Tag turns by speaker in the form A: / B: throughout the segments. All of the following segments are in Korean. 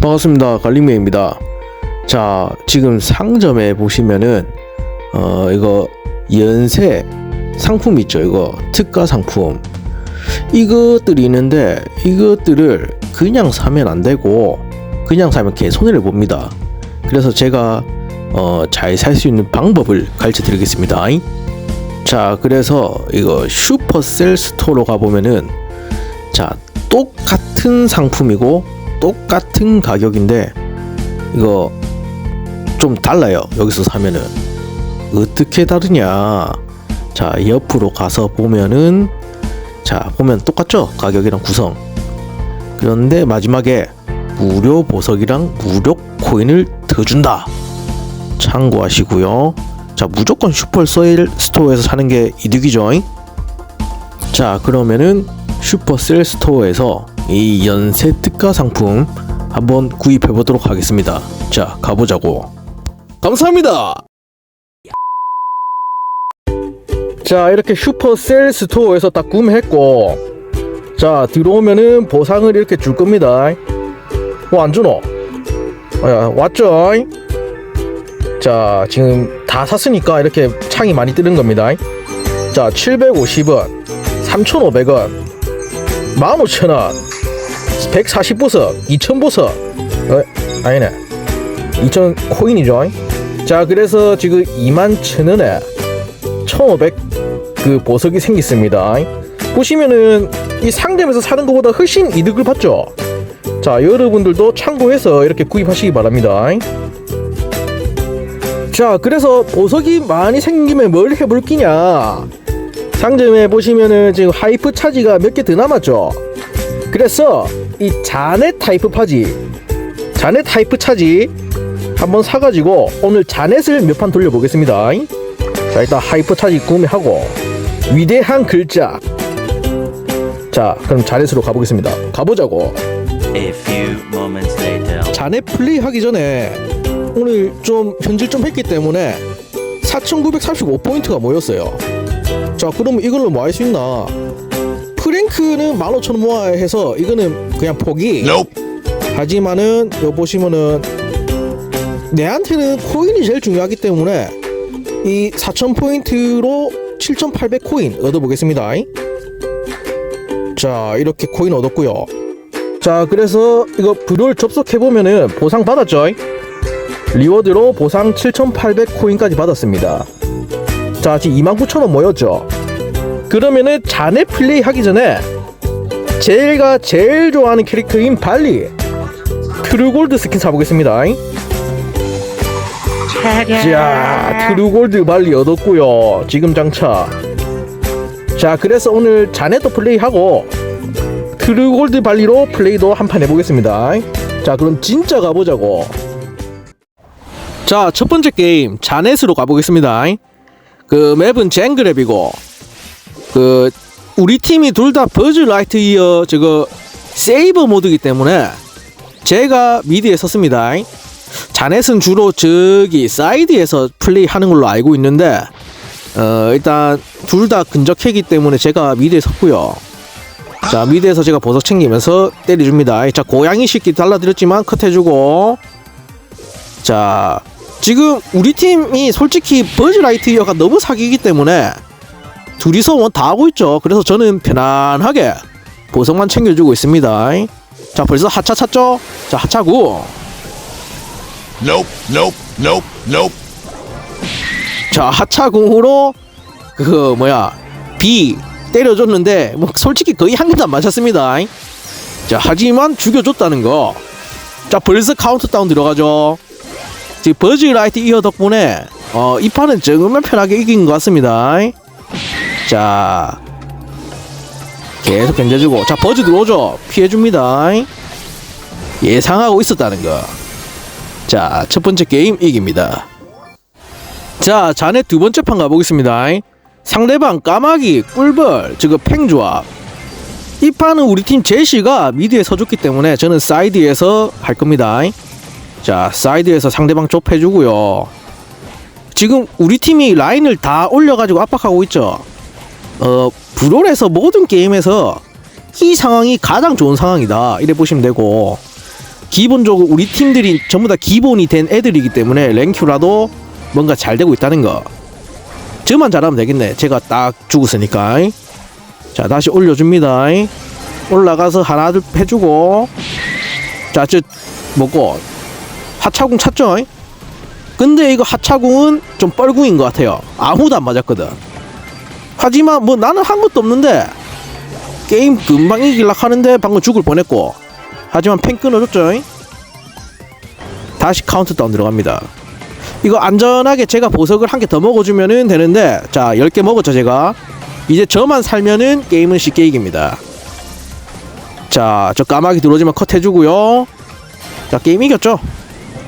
A: 반갑습니다. 갈림메입니다. 자, 지금 상점에 보시면은 어 이거 연세 상품 있죠. 이거 특가 상품. 이것들이 있는데 이것들을 그냥 사면 안 되고 그냥 사면 개 손해를 봅니다. 그래서 제가 어 잘 살 수 있는 방법을 가르쳐 드리겠습니다. 자, 그래서 이거 슈퍼셀 스토어로 가 보면은 자, 똑같은 상품이고 똑같은 가격인데 이거 좀 달라요. 여기서 사면은 어떻게 다르냐? 자, 옆으로 가서 보면은 자, 보면 똑같죠? 가격이랑 구성. 그런데 마지막에 무료 보석이랑 무료 코인을 더 준다. 참고하시고요. 자, 무조건 슈퍼셀 스토어에서 사는 게 이득이죠. 자, 그러면은 슈퍼셀 스토어에서 이 연세 특가 상품 한번 구입해 보도록 하겠습니다. 자, 가보자고. 감사합니다. 자, 이렇게 슈퍼셀 스토어에서 딱 구매했고, 자, 들어오면은 보상을 이렇게 줄 겁니다. 뭐안 주노? 어, 야, 왔죠? 자, 지금 다 샀으니까 이렇게 창이 많이 뜨는 겁니다. 자, 750원, 3,500원, 15,000원, 140보석, 2,000보석. 어, 아니네. 2,000 코인이죠. 자, 그래서 지금 21,000원에 1,500 그 보석이 생겼습니다. 보시면은 이 상점에서 사는 것보다 훨씬 이득을 받죠. 자, 여러분들도 참고해서 이렇게 구입하시기 바랍니다. 자, 그래서 보석이 많이 생기면 뭘 해볼 끼냐? 상점에 보시면은 지금 하이프 차지가 몇 개 더 남았죠. 그래서 이 자네 타이프 파지, 자네 타이프 차지 한번 사가지고 오늘 자넷을 몇 판 돌려보겠습니다. 자, 일단 하이프 차지 구매하고 위대한 글자. 자, 그럼 자넷으로 가보겠습니다. 가보자고.
B: A few moments later.
A: 자네 플레이 하기 전에 오늘 좀 현질 좀 했기 때문에 4,945포인트가 모였어요. 자, 그러면 이걸로 뭐 할 수 있나? 프랭크는 15,000원 모아야 해서 이거는 그냥 포기. 하지만은 여 보시면은 내한테는 코인이 제일 중요하기 때문에 이 4,000포인트로 7,800 코인 얻어보겠습니다. 자, 이렇게 코인 얻었고요. 자 그래서 이거 불을 접속해보면은 보상 받았죠 리워드로 보상 7800 코인까지 받았습니다. 자 지금 29,000원 모였죠. 그러면은 자네 플레이 하기 전에 제가 제일 좋아하는 캐릭터인 발리 트루골드 스킨 사보겠습니다. 자 트루골드 발리 얻었고요. 지금 장차. 자 그래서 오늘 자네 또 플레이하고 트루골드 발리로 플레이도 한 판 해보겠습니다. 자, 그럼 진짜 가보자고. 자, 첫 번째 게임 자넷으로 가보겠습니다. 그 맵은 쟁그랩이고 그 우리 팀이 둘 다 버즈 라이트 이어 저거 세이버 모드이기 때문에 제가 미드에 섰습니다. 자넷은 주로 저기 사이드에서 플레이하는 걸로 알고 있는데 어 일단 둘 다 근접했기 때문에 제가 미드에 섰고요. 자 미드에서 제가 보석 챙기면서 때려줍니다 자 고양이 새끼 달라드렸지만 컷해주고 자 지금 우리 팀이 솔직히 버즈 라이트이어가 너무 사기이기 때문에 둘이서 뭐다 하고 있죠 그래서 저는 편안하게 보석만 챙겨주고 있습니다 자 벌써 하차 찼죠 자 하차고
C: Nope, nope, nope, nope.
A: 자 하차궁으로 그 뭐야 B 때려줬는데 뭐 솔직히 거의 한 개도 안 맞았습니다. 자 하지만 죽여줬다는 거. 자 벌써 카운트다운 들어가죠. 지금 버즈 라이트 이어 덕분에 어, 이 판은 정말 편하게 이긴 것 같습니다. 자 계속 견뎌주고 자 버즈 들어오죠. 피해줍니다. 예상하고 있었다는 거. 자 첫 번째 게임 이깁니다. 자 자네 두 번째 판 가보겠습니다. 상대방 까마귀, 꿀벌, 저거 팽조합. 이 판은 우리 팀 제시가 미드에 서줬기 때문에 저는 사이드에서 할 겁니다. 자, 사이드에서 상대방 좁혀주고요. 지금 우리 팀이 라인을 다 올려가지고 압박하고 있죠. 어, 브롤에서 모든 게임에서 이 상황이 가장 좋은 상황이다. 이래 보시면 되고 기본적으로 우리 팀들이 전부 다 기본이 된 애들이기 때문에 랭큐라도 뭔가 잘 되고 있다는 거. 저만 잘하면 되겠네. 제가 딱 죽었으니까. 자, 다시 올려줍니다. 올라가서 하나 둘 해주고. 자, 저 먹고 하차궁 찼죠? 근데 이거 하차궁은 좀 뻘궁인 것 같아요. 아무도 안 맞았거든. 하지만 뭐 나는 한 것도 없는데 게임 금방 이길라 하는데 방금 죽을 뻔했고 하지만 펜 끊어줬죠. 다시 카운트다운 들어갑니다. 이거 안전하게 제가 보석을 한 개 더 먹어주면은 되는데 자 10개 먹었죠 제가 이제 저만 살면은 게임은 쉽게 이깁니다 자 저 까마귀 들어오지만 컷 해주고요 자 게임 이겼죠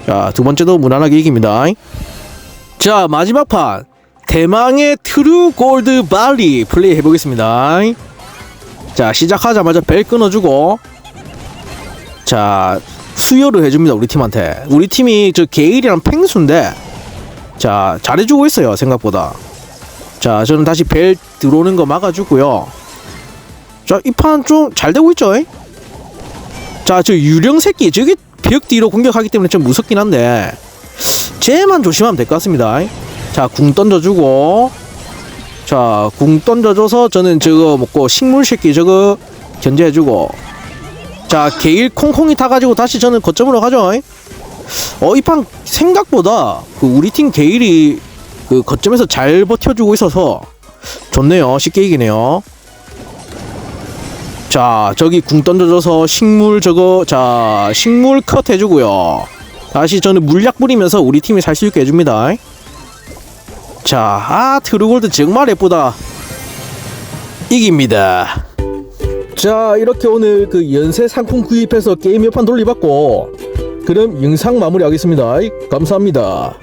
A: 자 두 번째도 무난하게 이깁니다. 자 마지막 판. 대망의 트루 골드 발리 플레이 해보겠습니다. 자 시작하자마자 벨 끊어주고. 자 수혈을 해줍니다 우리 팀한테. 우리 팀이 저 게일이랑 팽수인데 자 잘해주고 있어요 생각보다. 자 저는 다시 벨 들어오는 거 막아주고요. 자 이 판 좀 잘 되고 있죠? 자 저 유령 새끼 저기 벽 뒤로 공격하기 때문에 좀 무섭긴 한데 쟤만 조심하면 될 것 같습니다. 자 궁 던져주고 자 궁 던져줘서 저는 저거 먹고 식물 새끼 저거 견제해주고 자 게일 콩콩이 타가지고 다시 저는 거점으로 가죠. 어 이 판 생각보다 그 우리 팀 게일이 그 거점에서 잘 버텨주고 있어서 좋네요. 쉽게 이기네요 자 저기 궁 던져줘서 식물 저거 자 식물 컷 해주고요. 다시 저는 물약 뿌리면서 우리 팀이 살 수 있게 해줍니다. 자아 트루골드 정말 예쁘다. 이깁니다. 자 이렇게 오늘 그 연쇄 상품 구입해서 게임 몇 판 돌려봤고 그럼 영상 마무리하겠습니다. 감사합니다